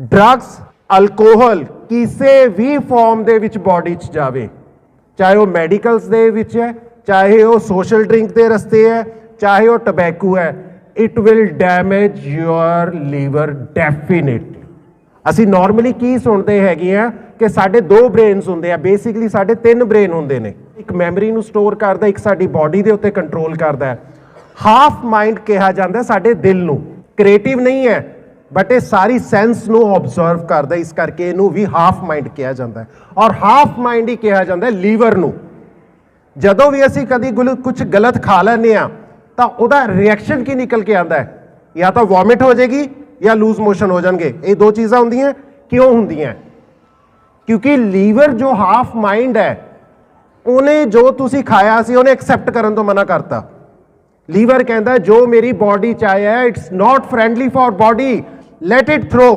Drugs, alcohol ਕਿਸੇ ਵੀ farm ਦੇ ਵਿੱਚ ਬਾਡੀ 'ਚ ਜਾਵੇ। ਚਾਹੇ ਉਹ ਮੈਡੀਕਲਸ ਦੇ ਵਿੱਚ ਹੈ, ਚਾਹੇ ਉਹ ਸੋਸ਼ਲ ਡਰਿੰਕ ਦੇ ਰਸਤੇ ਹੈ, ਚਾਹੇ ਉਹ ਟਬੈਕੂ ਹੈ it will damage your liver definitely ਅਸੀਂ ਨਾਰਮਲੀ ਕੀ ਸੁਣਦੇ ਹੈਗੇ ਆ ਕਿ ਸਾਡੇ ਦੋ ਬ੍ਰੇਨਸ ਹੁੰਦੇ ਆ ਬੇਸਿਕਲੀ ਸਾਡੇ ਤਿੰਨ ਬ੍ਰੇਨ ਹੁੰਦੇ ਨੇ। ਇੱਕ ਮੈਮਰੀ ਨੂੰ ਸਟੋਰ ਕਰਦਾ, ਇੱਕ ਸਾਡੀ ਬਾਡੀ ਦੇ ਉੱਤੇ ਕੰਟਰੋਲ ਕਰਦਾ ਹਾਫ ਮਾਈਂਡ ਕਿਹਾ ਜਾਂਦਾ ਸਾਡੇ ਦਿਲ ਨੂੰ। ਕ੍ਰੀਏਟਿਵ ਨਹੀਂ ਹੈ ਬਟ ਇਹ ਸਾਰੀ ਸੈਂਸ ਨੂੰ ਆਬਜ਼ਰਵ ਕਰਦਾ ਇਸ ਕਰਕੇ ਇਹਨੂੰ ਵੀ ਹਾਫ ਮਾਈਂਡ ਕਿਹਾ ਜਾਂਦਾ ਹੈ। ਔਰ ਹਾਫ ਮਾਈਂਡ ਹੀ ਕਿਹਾ ਜਾਂਦਾ ਹੈ ਲੀਵਰ ਨੂੰ। ਜਦੋਂ ਵੀ ਅਸੀਂ ਕਦੀ ਕੁਝ ਗਲਤ ਖਾ ਲੈਂਦੇ ਆ ਤਾਂ ਉਹਦਾ ਰਿਐਕਸ਼ਨ ਕੀ ਨਿਕਲ ਕੇ ਆਂਦਾ ਹੈ? ਜਾਂ ਤਾਂ ਵੋਮਿਟ ਹੋ ਜਾਏਗੀ, ਜਾਂ ਲੂਜ਼ ਮੋਸ਼ਨ ਹੋ ਜਾਣਗੇ। ਇਹ ਦੋ ਚੀਜ਼ਾਂ ਹੁੰਦੀਆਂ ਕਿਉਂ ਹੁੰਦੀਆਂ ਕਿਉਂਕਿ ਲੀਵਰ ਜੋ ਹਾਫ ਮਾਈਂਡ ਹੈ, ਉਹਨੇ ਜੋ ਤੁਸੀਂ ਖਾਇਆ ਸੀ, ਉਹਨੇ ਐਕਸੈਪਟ ਕਰਨ ਤੋਂ ਮਨਾ ਕਰਤਾ। ਲੀਵਰ ਕਹਿੰਦਾ ਜੋ ਮੇਰੀ ਬਾਡੀ ਚ ਆਇਆ it's not friendly for body let it throw.